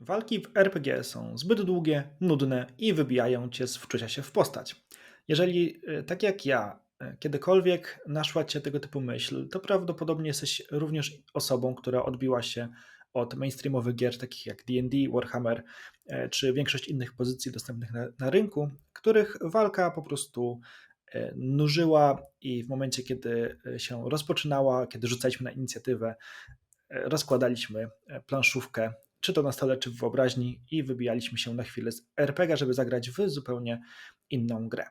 Walki w RPG są zbyt długie, nudne i wybijają cię z wczucia się w postać. Jeżeli, e, tak jak ja, e, kiedykolwiek naszła cię tego typu myśl, to prawdopodobnie jesteś również osobą, która odbiła się od mainstreamowych gier takich jak D&D, Warhammer e, czy większość innych pozycji dostępnych na, na rynku, których walka po prostu nużyła i w momencie, kiedy się rozpoczynała, kiedy rzucaliśmy na inicjatywę, rozkładaliśmy planszówkę czy to na stole, czy w wyobraźni i wybijaliśmy się na chwilę z RPG, żeby zagrać w zupełnie inną grę.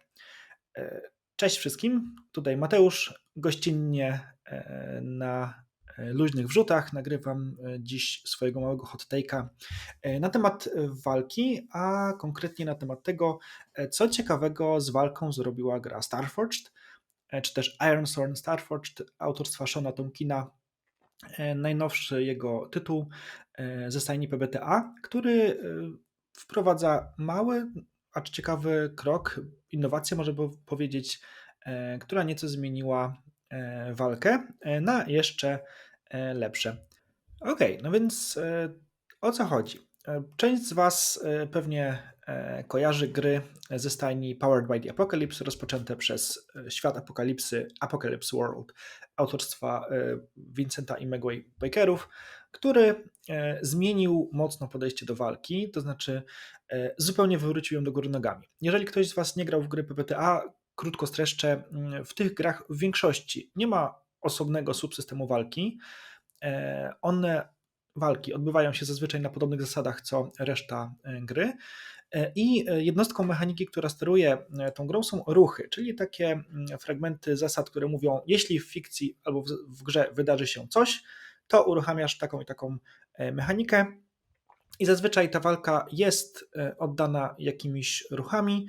E, cześć wszystkim, tutaj Mateusz, gościnnie e, na e, luźnych wrzutach nagrywam dziś swojego małego hot take'a na temat walki, a konkretnie na temat tego, co ciekawego z walką zrobiła gra Starforged, czy też Ironstone Starforged autorstwa Shona Tomkina, najnowszy jego tytuł ze stajni PBTA, który e, wprowadza mały, acz ciekawy krok, innowację, może powiedzieć, która nieco zmieniła walkę na jeszcze lepsze. Ok, no więc o co chodzi? Część z Was pewnie kojarzy gry ze stajni Powered by the Apocalypse, rozpoczęte przez Świat Apokalipsy Apocalypse World autorstwa e, Vincenta i Megway Bakerów, który e, zmienił mocno podejście do walki, to znaczy e, zupełnie wywrócił ją do góry nogami. Jeżeli ktoś z Was nie grał w gry PPTA, krótko streszczę, mm, w tych grach w większości nie ma osobnego subsystemu walki. One walki odbywają się zazwyczaj na podobnych zasadach co reszta gry. E, I e, jednostką mechaniki, która steruje e, tą grą są ruchy, czyli takie mm, fragmenty zasad, które mówią, jeśli w fikcji albo w grze wydarzy się coś, to uruchamiasz taką i taką mechanikę. I zazwyczaj ta walka jest oddana jakimiś ruchami.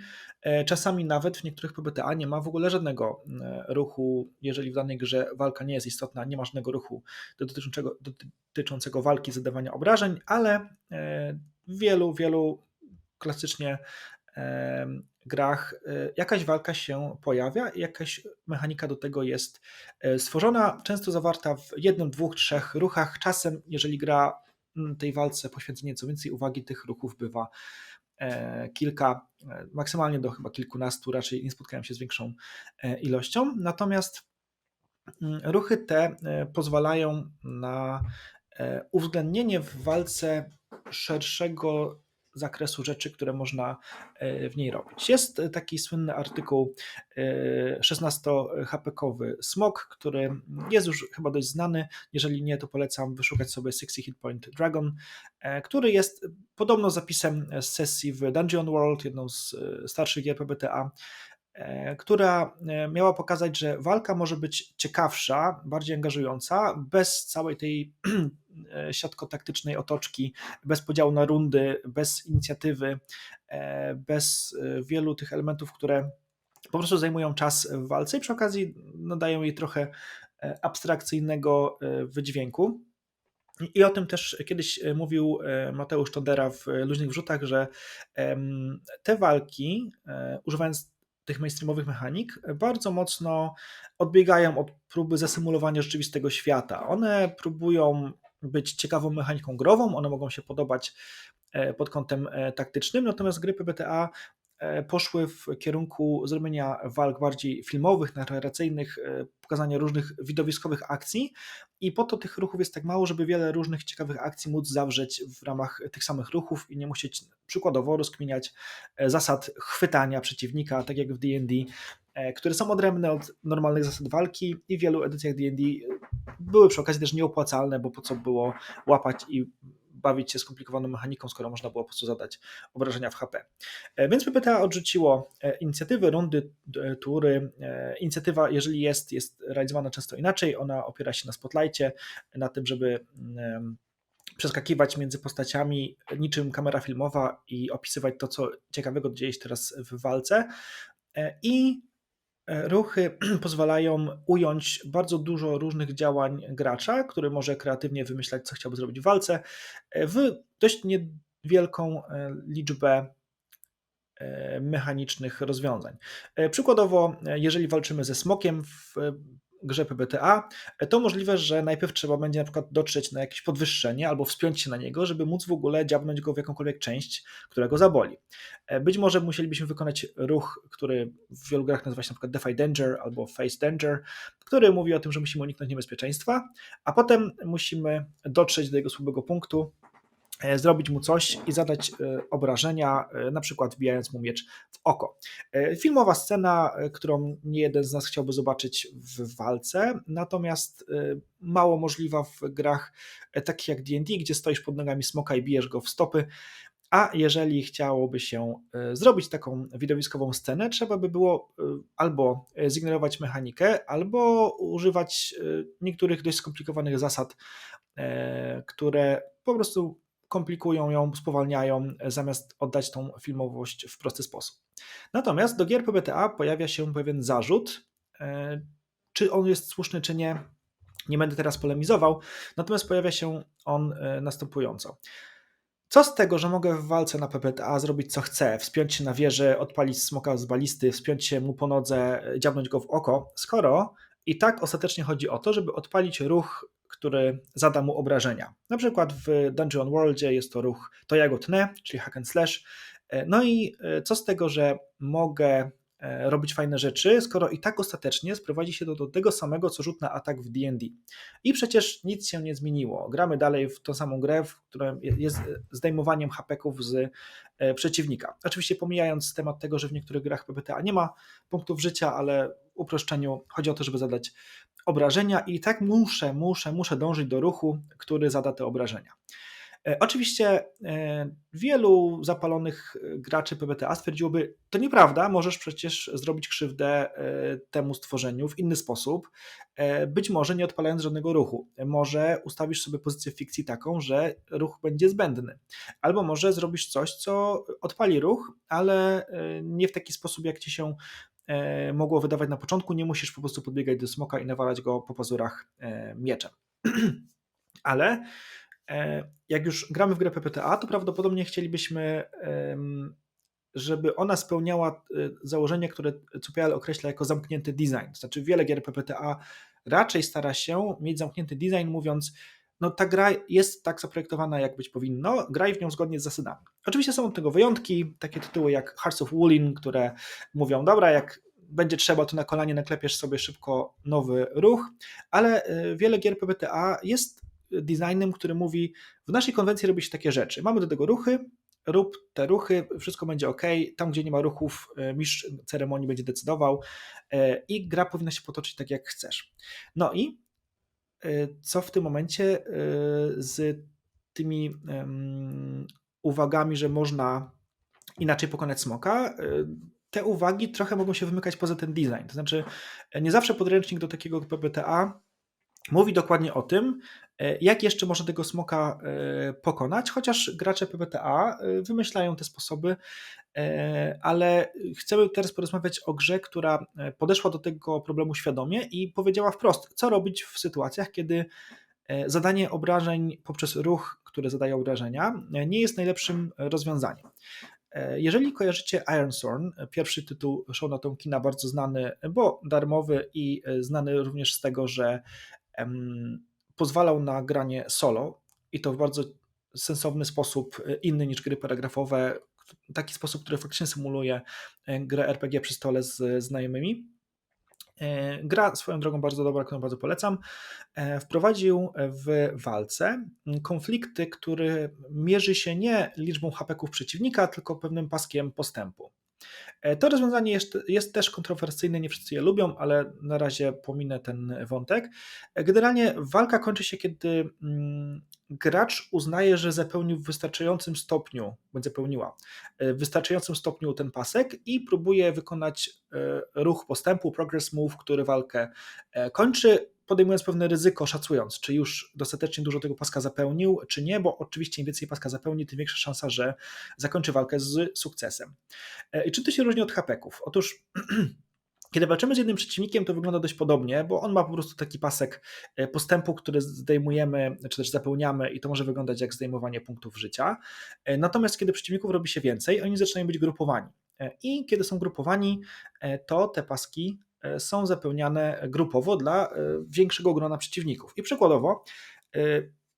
Czasami nawet w niektórych PBTA nie ma w ogóle żadnego ruchu, jeżeli w danej grze walka nie jest istotna, nie ma żadnego ruchu dotyczącego, dotyczącego walki, zadawania obrażeń, ale w wielu, wielu klasycznie grach e, jakaś walka się pojawia jakaś mechanika do tego jest e, stworzona, często zawarta w jednym, dwóch, trzech ruchach. Czasem, jeżeli gra mm, tej walce poświęca nieco więcej uwagi, tych ruchów bywa e, kilka, maksymalnie do chyba kilkunastu, raczej nie spotkałem się z większą ilością. Natomiast mm, ruchy te pozwalają na uwzględnienie w walce szerszego zakresu rzeczy, które można e, w niej robić. Jest taki słynny artykuł 16-hapekowy e, Smok, który jest już chyba dość znany. Jeżeli nie, to polecam wyszukać sobie 60 Hit Point Dragon, e, który jest podobno zapisem z sesji w Dungeon World, jedną z starszych gier PBTA, która miała pokazać, że walka może być ciekawsza, bardziej angażująca, bez całej tej E, siatko-taktycznej otoczki, bez podziału na rundy, bez inicjatywy, e, bez e, wielu tych elementów, które po prostu zajmują czas w walce i przy okazji nadają jej trochę abstrakcyjnego wydźwięku. I o tym też kiedyś mówił Mateusz Todera w Luźnych Wrzutach, że te walki, używając tych mainstreamowych mechanik, bardzo mocno odbiegają od próby zasymulowania rzeczywistego świata. One próbują być ciekawą mechaniką grową, one mogą się podobać e, pod kątem e, taktycznym, natomiast gry PBTA e, poszły w kierunku zrobienia walk bardziej filmowych, narracyjnych, pokazania różnych widowiskowych akcji. I po to tych ruchów jest tak mało, żeby wiele różnych ciekawych akcji móc zawrzeć w ramach tych samych ruchów i nie musieć przykładowo rozkminiać zasad chwytania przeciwnika, tak jak w D&D, które są odrębne od normalnych zasad walki i w wielu edycjach D&D były przy okazji też nieopłacalne, bo po co było łapać i bawić się skomplikowaną mechaniką, skoro można było po prostu zadać obrażenia w HP. E, więc PPTA odrzuciło e, inicjatywy, rundy, e, tury. Inicjatywa, jeżeli jest, jest realizowana często inaczej. Ona opiera się na spotlightie, na tym, żeby przeskakiwać między postaciami niczym kamera filmowa i opisywać to, co ciekawego dzieje się teraz w walce. I ruchy pozwalają ująć bardzo dużo różnych działań gracza, który może kreatywnie wymyślać, co chciałby zrobić w walce, e, w dość niewielką e, liczbę mechanicznych rozwiązań. Przykładowo, jeżeli walczymy ze smokiem w grze PBTA, to możliwe, że najpierw trzeba będzie na przykład dotrzeć na jakieś podwyższenie albo wspiąć się na niego, żeby móc w ogóle dziabnąć go w jakąkolwiek część, która go zaboli. Być może musielibyśmy wykonać ruch, który w wielu grach nazywa się na przykład Defy Danger albo Face Danger, który mówi o tym, że musimy uniknąć niebezpieczeństwa, a potem musimy dotrzeć do jego słabego punktu, E, zrobić mu coś i zadać e, obrażenia, e, na przykład wbijając mu miecz w oko. Filmowa scena, którą nie jeden z nas chciałby zobaczyć w walce, natomiast mało możliwa w grach takich jak D&D, gdzie stoisz pod nogami smoka i bijesz go w stopy, a jeżeli chciałoby się zrobić taką widowiskową scenę, trzeba by było albo zignorować mechanikę, albo używać niektórych dość skomplikowanych zasad, które po prostu komplikują ją, spowalniają, e, zamiast oddać tą filmowość w prosty sposób. Natomiast do gier PBTA pojawia się pewien zarzut, e, czy on jest słuszny, czy nie. Nie będę teraz polemizował, natomiast pojawia się on e, następująco. Co z tego, że mogę w walce na PPTA zrobić co chcę, wspiąć się na wieżę, odpalić smoka z balisty, wspiąć się mu po nodze, dziabnąć go w oko, skoro i tak ostatecznie chodzi o to, żeby odpalić ruch który zada mu obrażenia. Na przykład w Dungeon Worldzie jest to ruch to ja go tnę, czyli hack and slash. E, no i e, co z tego, że mogę e, robić fajne rzeczy, skoro i tak ostatecznie sprowadzi się to do tego samego, co rzut na atak w D&D. I przecież nic się nie zmieniło. Gramy dalej w tą samą grę, w której jest zdejmowaniem hapeków z przeciwnika. Oczywiście pomijając temat tego, że w niektórych grach PPTA nie ma punktów życia, ale uproszczeniu chodzi o to, żeby zadać obrażenia i tak muszę, muszę, muszę dążyć do ruchu, który zada te obrażenia. E, oczywiście e, wielu zapalonych e, graczy PBTA stwierdziłoby, to nieprawda, możesz przecież zrobić krzywdę temu stworzeniu w inny sposób, być może nie odpalając żadnego ruchu. Może ustawisz sobie pozycję fikcji taką, że ruch będzie zbędny. Albo może zrobisz coś, co odpali ruch, ale nie w taki sposób, jak ci się mogło wydawać na początku, nie musisz po prostu podbiegać do smoka i nawalać go po pazurach e, mieczem. Ale e, jak już gramy w grę PPTA, to prawdopodobnie chcielibyśmy, żeby ona spełniała założenie, które Cupial określa jako zamknięty design. Znaczy wiele gier PPTA raczej stara się mieć zamknięty design, mówiąc, no ta gra jest tak zaprojektowana, jak być powinno, graj w nią zgodnie z zasadami. Oczywiście są od tego wyjątki, takie tytuły jak Hearts of Wooling, które mówią, dobra, jak będzie trzeba, to na kolanie naklepiesz sobie szybko nowy ruch, ale y, wiele gier PBTA jest designem, który mówi, w naszej konwencji robi się takie rzeczy. Mamy do tego ruchy, rób te ruchy, wszystko będzie ok. Tam, gdzie nie ma ruchów, y, mistrz ceremonii będzie decydował y, i gra powinna się potoczyć tak, jak chcesz. No i co w tym momencie z tymi uwagami, że można inaczej pokonać smoka? te uwagi trochę mogą się wymykać poza ten design. To znaczy, nie zawsze podręcznik do takiego PBTA mówi dokładnie o tym, jak jeszcze można tego smoka e, pokonać, chociaż gracze PBTA e, wymyślają te sposoby, e, ale chcemy teraz porozmawiać o grze, która podeszła do tego problemu świadomie i powiedziała wprost, co robić w sytuacjach, kiedy zadanie obrażeń poprzez ruch, który zadaje obrażenia, nie jest najlepszym rozwiązaniem. E, jeżeli kojarzycie Ironsorn, pierwszy tytuł Shona Tonkina, bardzo znany, bo darmowy i e, znany również z tego, że pozwalał na granie solo i to w bardzo sensowny sposób, e, inny niż gry paragrafowe, taki sposób, który faktycznie symuluje grę RPG przy stole z znajomymi. E, gra swoją drogą bardzo dobra, którą bardzo polecam. E, wprowadził w walce konflikty, który mierzy się nie liczbą hapeków przeciwnika, tylko pewnym paskiem postępu. E, to rozwiązanie jest, jest, też kontrowersyjne, nie wszyscy je lubią, ale na razie pominę ten wątek. Generalnie walka kończy się, kiedy mm, gracz uznaje, że zapełnił w wystarczającym stopniu, bądź zapełniła, e, w wystarczającym stopniu ten pasek i próbuje wykonać e, ruch postępu, progress move, który walkę e, kończy, podejmując pewne ryzyko, szacując, czy już dostatecznie dużo tego paska zapełnił, czy nie, bo oczywiście im więcej paska zapełni, tym większa szansa, że zakończy walkę z sukcesem. I czym to się różni od hapeków? Otóż Kiedy walczymy z jednym przeciwnikiem, to wygląda dość podobnie, bo on ma po prostu taki pasek e, postępu, który zdejmujemy, czy też zapełniamy, i to może wyglądać jak zdejmowanie punktów życia. E, natomiast kiedy przeciwników robi się więcej, oni zaczynają być grupowani. E, I kiedy są grupowani, to te paski e, są zapełniane grupowo dla e, większego grona przeciwników. I przykładowo, e,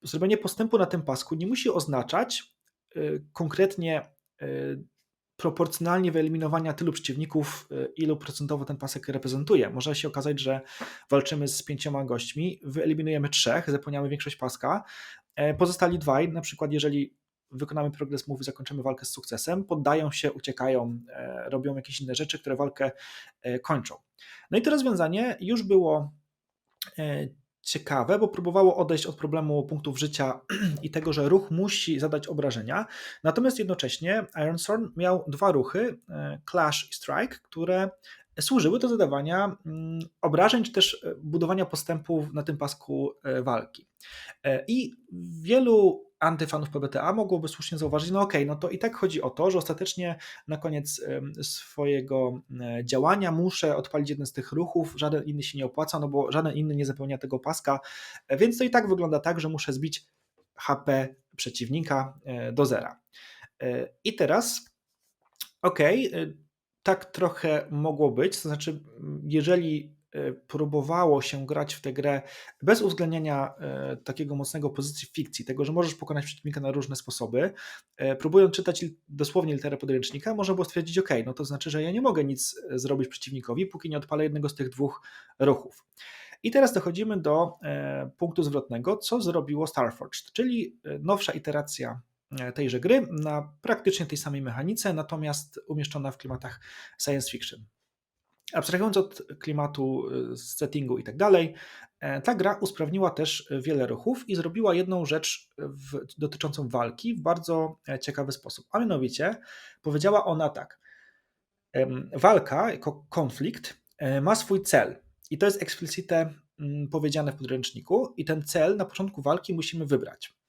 zrobienie postępu na tym pasku nie musi oznaczać konkretnie proporcjonalnie wyeliminowania tylu przeciwników, ilu procentowo ten pasek reprezentuje. Może się okazać, że walczymy z pięcioma gośćmi, wyeliminujemy trzech, zapełniamy większość paska, pozostali dwaj, na przykład jeżeli wykonamy progress move zakończymy walkę z sukcesem, poddają się, uciekają, e, robią jakieś inne rzeczy, które walkę e, kończą. No i to rozwiązanie już było e, ciekawe, bo próbowało odejść od problemu punktów życia i tego, że ruch musi zadać obrażenia. Natomiast jednocześnie Ironstorm miał dwa ruchy, Clash i Strike, które służyły do zadawania mm, obrażeń, czy też budowania postępów na tym pasku walki. I wielu antyfanów PBTA mogłoby słusznie zauważyć, no okej, okay, no to i tak chodzi o to, że ostatecznie na koniec swojego e, działania muszę odpalić jeden z tych ruchów, żaden inny się nie opłaca, no bo żaden inny nie zapełnia tego paska, e, więc to i tak wygląda tak, że muszę zbić HP przeciwnika e, do zera. I teraz, okej, okay, tak trochę mogło być, to znaczy, jeżeli E, próbowało się grać w tę grę bez uwzględniania e, takiego mocnego pozycji fikcji, tego, że możesz pokonać przeciwnika na różne sposoby, e, próbując czytać dosłownie literę podręcznika, można było stwierdzić, ok, no to znaczy, że ja nie mogę nic zrobić przeciwnikowi, póki nie odpalę jednego z tych dwóch ruchów. I teraz dochodzimy do punktu zwrotnego, co zrobiło Starforged, czyli nowsza iteracja tejże gry na praktycznie tej samej mechanice, natomiast umieszczona w klimatach science fiction. Abstrahując od klimatu, y, settingu i tak dalej, e, ta gra usprawniła też wiele ruchów i zrobiła jedną rzecz w, dotyczącą walki w bardzo e, ciekawy sposób. A mianowicie powiedziała ona tak: Walka jako konflikt e, ma swój cel i to jest eksplicite mm, powiedziane w podręczniku, i ten cel na początku walki musimy wybrać.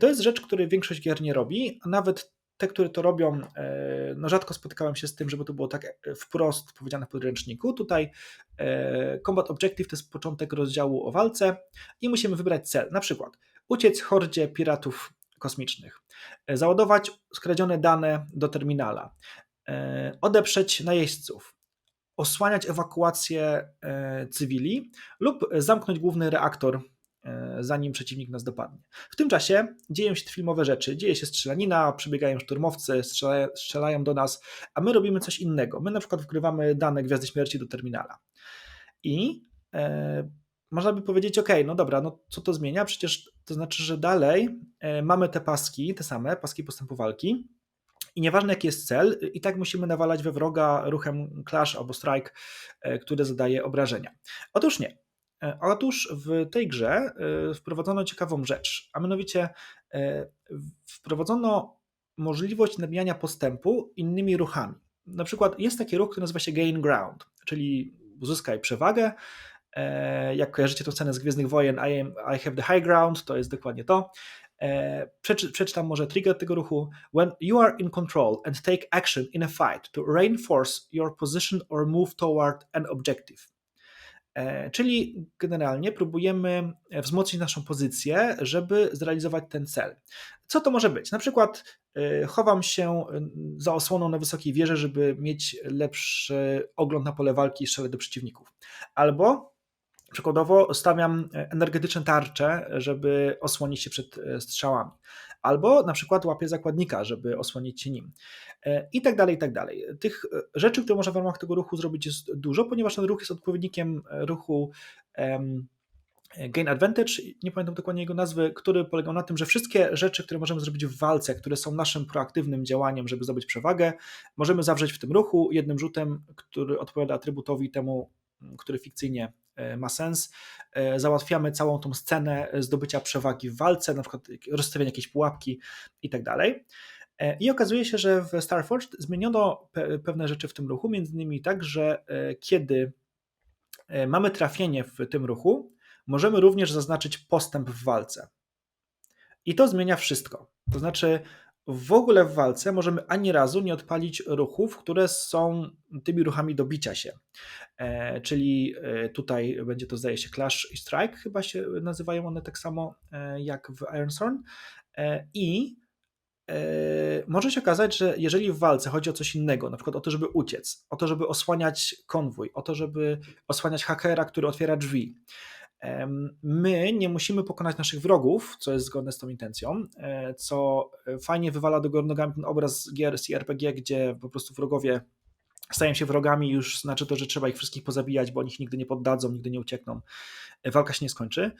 To jest rzecz, której większość gier nie robi, a nawet te, które to robią, e, no rzadko spotykałem się z tym, żeby to było tak e, wprost powiedziane w podręczniku. Tutaj e, Combat Objective to jest początek rozdziału o walce i musimy wybrać cel. Na przykład uciec hordzie piratów kosmicznych, załadować skradzione dane do terminala, odeprzeć najeźdźców, osłaniać ewakuację cywili lub zamknąć główny reaktor E, zanim przeciwnik nas dopadnie. W tym czasie dzieją się filmowe rzeczy, dzieje się strzelanina, przebiegają szturmowcy, strzelają, strzelają do nas, a my robimy coś innego. My na przykład wgrywamy dane Gwiazdy Śmierci do terminala. I e, można by powiedzieć, ok, no dobra, no co to zmienia? Przecież to znaczy, że dalej e, mamy te paski, te same, paski postępu walki, i nieważne jaki jest cel, i tak musimy nawalać we wroga ruchem clash albo strike, e, który zadaje obrażenia. Otóż nie. E, otóż w tej grze e, wprowadzono ciekawą rzecz, a mianowicie e, wprowadzono możliwość nabijania postępu innymi ruchami. Na przykład jest taki ruch, który nazywa się Gain Ground, czyli uzyskaj przewagę. Jak kojarzycie tę scenę z Gwiezdnych Wojen, I, am, I have the high ground, to jest dokładnie to. Przeczy, przeczytam może trigger tego ruchu. When you are in control and take action in a fight to reinforce your position or move toward an objective. E, czyli generalnie próbujemy wzmocnić naszą pozycję, żeby zrealizować ten cel. Co to może być? Na przykład e, chowam się za osłoną na wysokiej wieży, żeby mieć lepszy ogląd na pole walki i strzelać do przeciwników. Albo Przykładowo stawiam energetyczne tarcze, żeby osłonić się przed e, strzałami. Albo na przykład łapię zakładnika, żeby osłonić się nim. E, I tak dalej, i tak dalej. Tych e, rzeczy, które można w ramach tego ruchu zrobić jest dużo, ponieważ ten ruch jest odpowiednikiem ruchu um, Gain Advantage, nie pamiętam dokładnie jego nazwy, który polegał na tym, że wszystkie rzeczy, które możemy zrobić w walce, które są naszym proaktywnym działaniem, żeby zdobyć przewagę, możemy zawrzeć w tym ruchu jednym rzutem, który odpowiada atrybutowi temu, który fikcyjnie E, ma sens. E, załatwiamy całą tą scenę zdobycia przewagi w walce, na przykład rozstawianie jakiejś pułapki i tak dalej. E, I okazuje się, że w Starforged zmieniono pewne rzeczy w tym ruchu, między innymi tak, że kiedy mamy trafienie w tym ruchu, możemy również zaznaczyć postęp w walce. I to zmienia wszystko. To znaczy, w ogóle w walce możemy ani razu nie odpalić ruchów, które są tymi ruchami do bicia się. E, czyli e, tutaj będzie to zdaje się Clash i Strike, chyba się nazywają one tak samo e, jak w Ironstone. I e, może się okazać, że jeżeli w walce chodzi o coś innego, na przykład o to, żeby uciec, o to, żeby osłaniać konwój, o to, żeby osłaniać hakera, który otwiera drzwi, my nie musimy pokonać naszych wrogów, co jest zgodne z tą intencją, e, co fajnie wywala do góry nogami ten obraz gier CRPG, gdzie po prostu wrogowie stają się wrogami, już znaczy to, że trzeba ich wszystkich pozabijać, bo oni ich nigdy nie poddadzą, nigdy nie uciekną. E, Walka się nie skończy.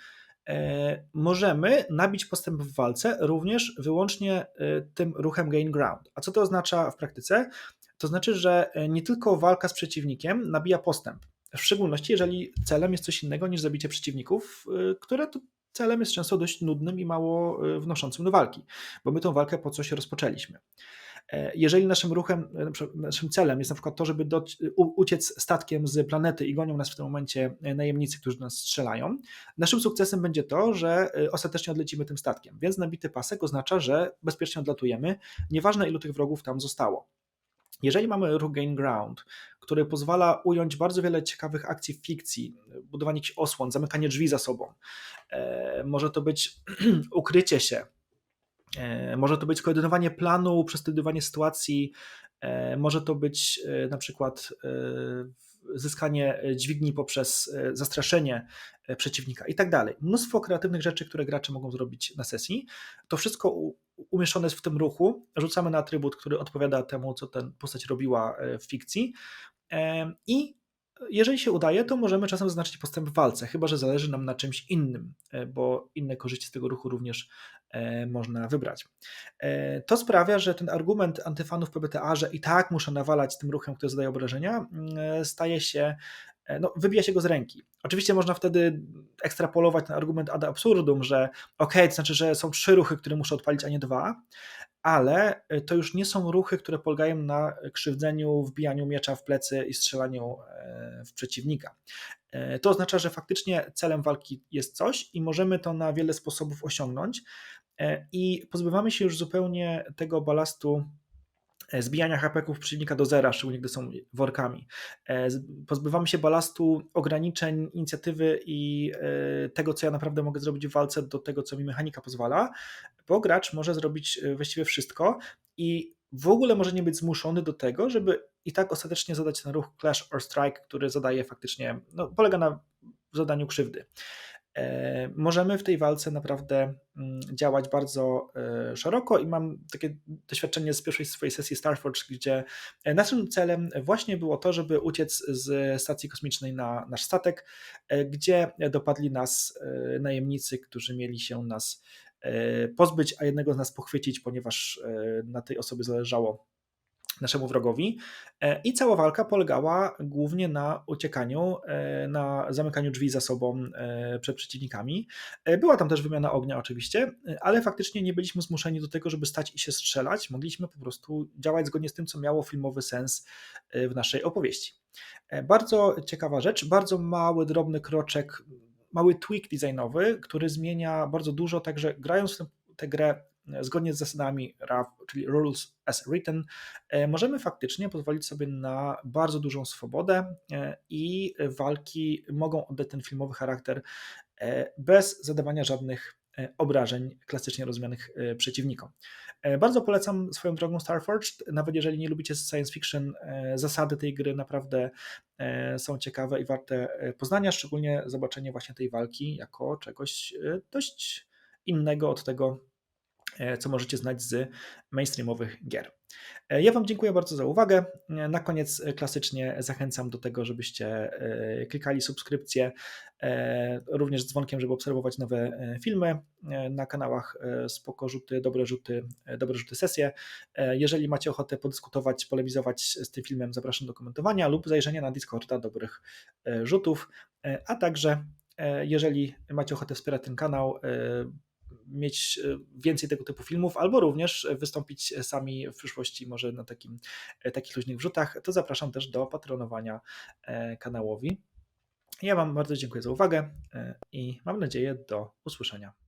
E, Możemy nabić postęp w walce również wyłącznie tym ruchem gain ground. A co to oznacza w praktyce? To znaczy, że nie tylko walka z przeciwnikiem nabija postęp. W szczególności, jeżeli celem jest coś innego niż zabicie przeciwników, e, które to celem jest często dość nudnym i mało e, wnoszącym do walki, bo my tą walkę po coś rozpoczęliśmy. E, Jeżeli naszym ruchem, e, naszym celem jest na przykład to, żeby uciec statkiem z planety i gonią nas w tym momencie e, najemnicy, którzy nas strzelają, naszym sukcesem będzie to, że ostatecznie odlecimy tym statkiem. Więc nabity pasek oznacza, że bezpiecznie odlatujemy, nieważne ilu tych wrogów tam zostało. Jeżeli mamy ruch gain ground, który pozwala ująć bardzo wiele ciekawych akcji fikcji, budowanie jakichś osłon, zamykanie drzwi za sobą, e, może to być ukrycie się, E, Może to być koordynowanie planu, przestudowanie sytuacji, e, może to być na przykład zyskanie dźwigni poprzez e, zastraszenie e, przeciwnika i tak dalej. Mnóstwo kreatywnych rzeczy, które gracze mogą zrobić na sesji. To wszystko umieszczone jest w tym ruchu. Rzucamy na atrybut, który odpowiada temu, co ten postać robiła e, w fikcji. E, I jeżeli się udaje, to możemy czasem zaznaczyć postęp w walce, chyba że zależy nam na czymś innym, e, bo inne korzyści z tego ruchu również e, można wybrać. E, To sprawia, że ten argument antyfanów PBTA, że i tak muszę nawalać tym ruchem, który zadaje obrażenia, mm, staje się, no, wybija się go z ręki. Oczywiście można wtedy ekstrapolować ten argument ad absurdum, że ok, to znaczy, że są trzy ruchy, które muszę odpalić, a nie dwa, ale e, to już nie są ruchy, które polegają na krzywdzeniu, wbijaniu miecza w plecy i strzelaniu e, w przeciwnika. E, To oznacza, że faktycznie celem walki jest coś i możemy to na wiele sposobów osiągnąć e, i pozbywamy się już zupełnie tego balastu zbijania hapeków przeciwnika do zera, szczególnie gdy są workami. E, Pozbywamy się balastu ograniczeń inicjatywy i e, tego, co ja naprawdę mogę zrobić w walce, do tego, co mi mechanika pozwala, bo gracz może zrobić e, właściwie wszystko i w ogóle może nie być zmuszony do tego, żeby i tak ostatecznie zadać ten ruch Clash or Strike, który zadaje faktycznie, no, polega na zadaniu krzywdy. E, Możemy w tej walce naprawdę mm, działać bardzo e, szeroko i mam takie doświadczenie z pierwszej swojej sesji Starforge, gdzie e, naszym celem właśnie było to, żeby uciec z stacji kosmicznej na nasz statek, gdzie dopadli nas najemnicy, którzy mieli się nas pozbyć, a jednego z nas pochwycić, ponieważ na tej osobie zależało naszemu wrogowi. E, I cała walka polegała głównie na uciekaniu, e, na zamykaniu drzwi za sobą e, przed przeciwnikami. Była tam też wymiana ognia, oczywiście, ale faktycznie nie byliśmy zmuszeni do tego, żeby stać i się strzelać. Mogliśmy po prostu działać zgodnie z tym, co miało filmowy sens w naszej opowieści. Bardzo ciekawa rzecz, bardzo mały, drobny kroczek, mały tweak designowy, który zmienia bardzo dużo, także grając w tę- grę zgodnie z zasadami RAW, czyli Rules as Written, e, możemy faktycznie pozwolić sobie na bardzo dużą swobodę e, i walki mogą oddać ten filmowy charakter e, bez zadawania żadnych obrażeń klasycznie rozumianych przeciwnikom. Bardzo polecam swoją drogą Starforged, nawet jeżeli nie lubicie science fiction, zasady tej gry naprawdę są ciekawe i warte poznania, szczególnie zobaczenie właśnie tej walki jako czegoś dość innego od tego, co możecie znać z mainstreamowych gier. E, Ja Wam dziękuję bardzo za uwagę. E, Na koniec e, klasycznie zachęcam do tego, żebyście e, klikali subskrypcję, e, również z dzwonkiem, żeby obserwować nowe e, filmy e, na kanałach e, Spoko Rzuty, Dobre Rzuty, e, Dobre Rzuty Sesje. E, Jeżeli macie ochotę podyskutować, polemizować z tym filmem, zapraszam do komentowania lub zajrzenia na Discorda Dobrych e, Rzutów, E, a także e, jeżeli macie ochotę wspierać ten kanał, e, mieć e, więcej tego typu filmów, albo również wystąpić sami w przyszłości może na takim, e, takich luźnych wrzutach, to zapraszam też do patronowania e, kanałowi. Ja Wam bardzo dziękuję za uwagę e, i mam nadzieję do usłyszenia.